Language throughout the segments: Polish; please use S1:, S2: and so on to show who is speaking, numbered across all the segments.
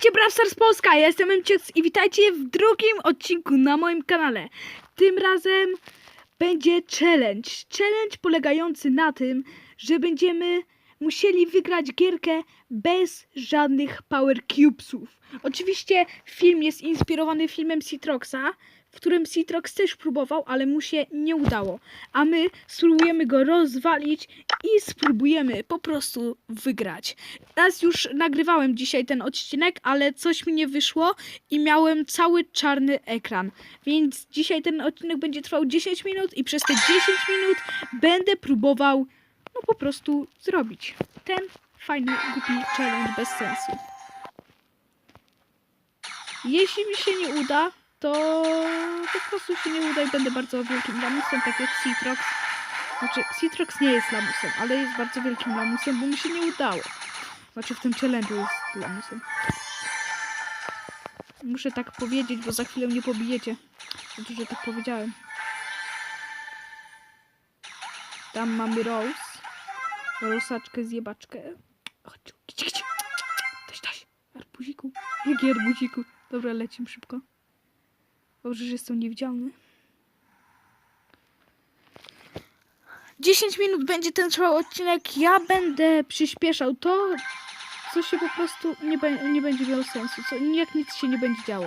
S1: Witajcie Brawl Polska, ja jestem Mciec i witajcie w drugim odcinku na moim kanale. Tym razem będzie challenge. Challenge polegający na tym, że będziemy musieli wygrać gierkę bez żadnych Power Cubesów. Oczywiście film jest inspirowany filmem Citroxa, w którym Citrox też próbował, ale mu się nie udało. A my spróbujemy go rozwalić i spróbujemy po prostu wygrać. Raz już nagrywałem dzisiaj ten odcinek, ale coś mi nie wyszło i miałem cały czarny ekran. Więc dzisiaj ten odcinek będzie trwał 10 minut i przez te 10 minut będę próbował no po prostu zrobić ten fajny, głupi challenge bez sensu. Jeśli mi się nie uda, to po prostu się nie uda i będę bardzo wielkim lamusem, tak jak Citrox. Znaczy, Citrox nie jest lamusem, ale jest bardzo wielkim lamusem, bo mi się nie udało. Znaczy, w tym challenge'u jest lamusem. Muszę tak powiedzieć, bo za chwilę mnie pobijecie. Znaczy, że tak powiedziałem. Tam mamy Rose. Rosaczkę, zjebaczkę. Chodź, kici, kici. Toś, toś. Arbuziku. Jaki arbuziku. Dobra, lecimy szybko. Dobrze, że jestem niewidzialny. 10 minut będzie ten trwał odcinek. Ja będę przyspieszał to, co się po prostu nie, nie będzie miało sensu. Co, jak nic się nie będzie działo.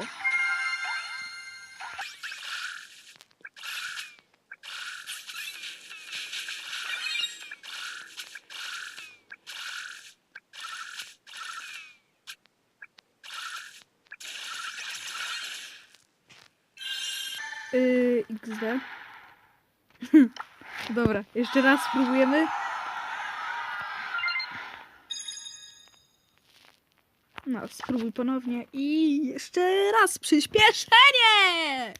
S1: Yy, XD. Dobra, jeszcze raz spróbujemy. No, spróbuj ponownie i jeszcze raz przyspieszenie!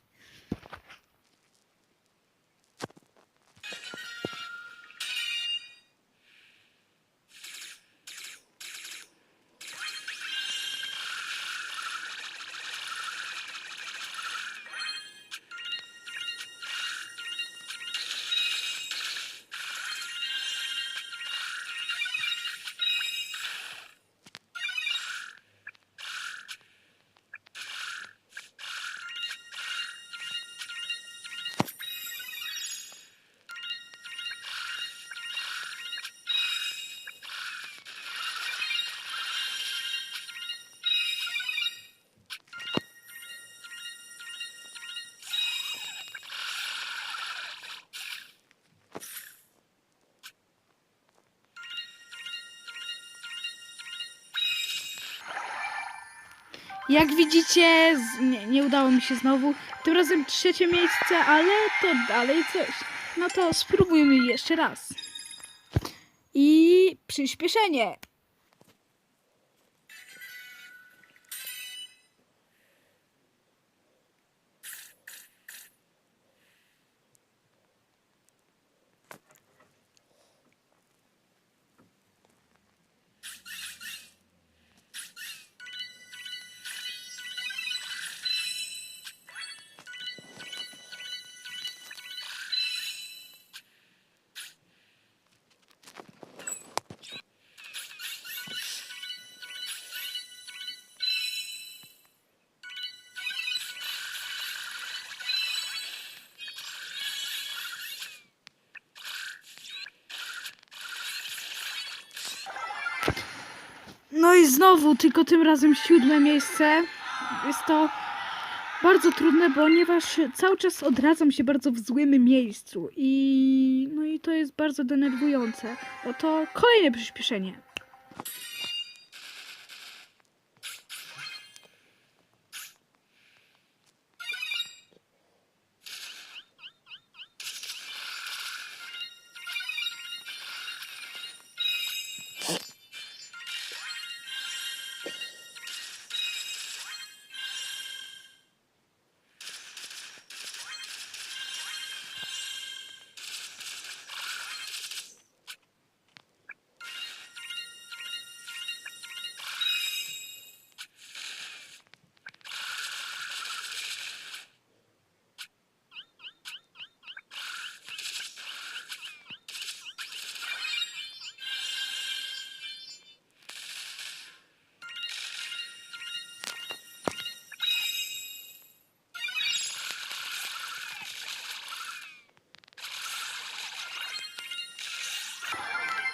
S1: Jak widzicie, z... nie, nie udało mi się znowu. Tym razem trzecie miejsce, ale to dalej coś. No to spróbujmy jeszcze raz. I przyspieszenie. No i znowu, tylko tym razem siódme miejsce. Jest to bardzo trudne, ponieważ cały czas odradzam się bardzo w złym miejscu i no i to jest bardzo denerwujące. Oto kolejne przyspieszenie.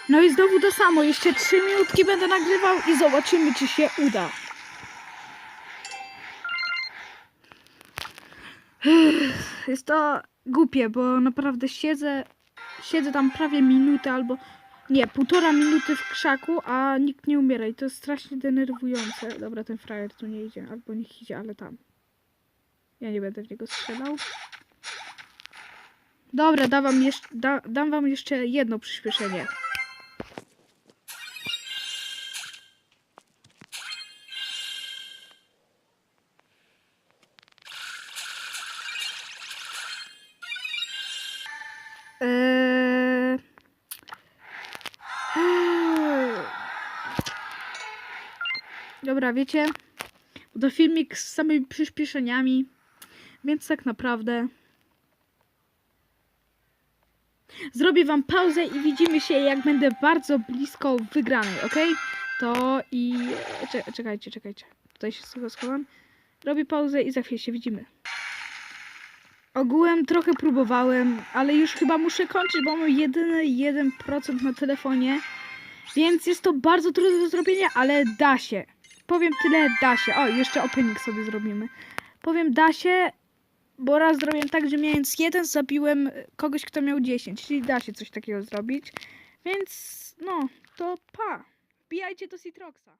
S1: No i znowu to samo. Jeszcze 3 minutki będę nagrywał i zobaczymy, czy się uda. Jest to głupie, bo naprawdę siedzę, siedzę tam prawie minutę albo nie, półtora minuty w krzaku, a nikt nie umiera i to jest strasznie denerwujące. Dobra, ten frajer tu nie idzie, albo niech idzie, ale tam. Ja nie będę w niego strzelał. Dobra, dam wam, jeszcze, da, dam wam jeszcze jedno przyspieszenie. Dobra, wiecie, to filmik z samymi przyspieszeniami, więc tak naprawdę zrobię wam pauzę i widzimy się, jak będę bardzo blisko wygranej, ok? To i... Cze- czekajcie, czekajcie. Tutaj się sobie schowam. Robię pauzę i za chwilę się widzimy. Ogółem trochę próbowałem, ale już chyba muszę kończyć, bo mam jedyny 1% na telefonie. Więc jest to bardzo trudne do zrobienia, ale da się. Powiem tyle, da się. O, jeszcze opening sobie zrobimy. Powiem, da się, bo raz zrobiłem tak, że mając jeden, zabiłem kogoś, kto miał 10. Czyli da się coś takiego zrobić. Więc, no, to pa. Wbijajcie do Citroxa.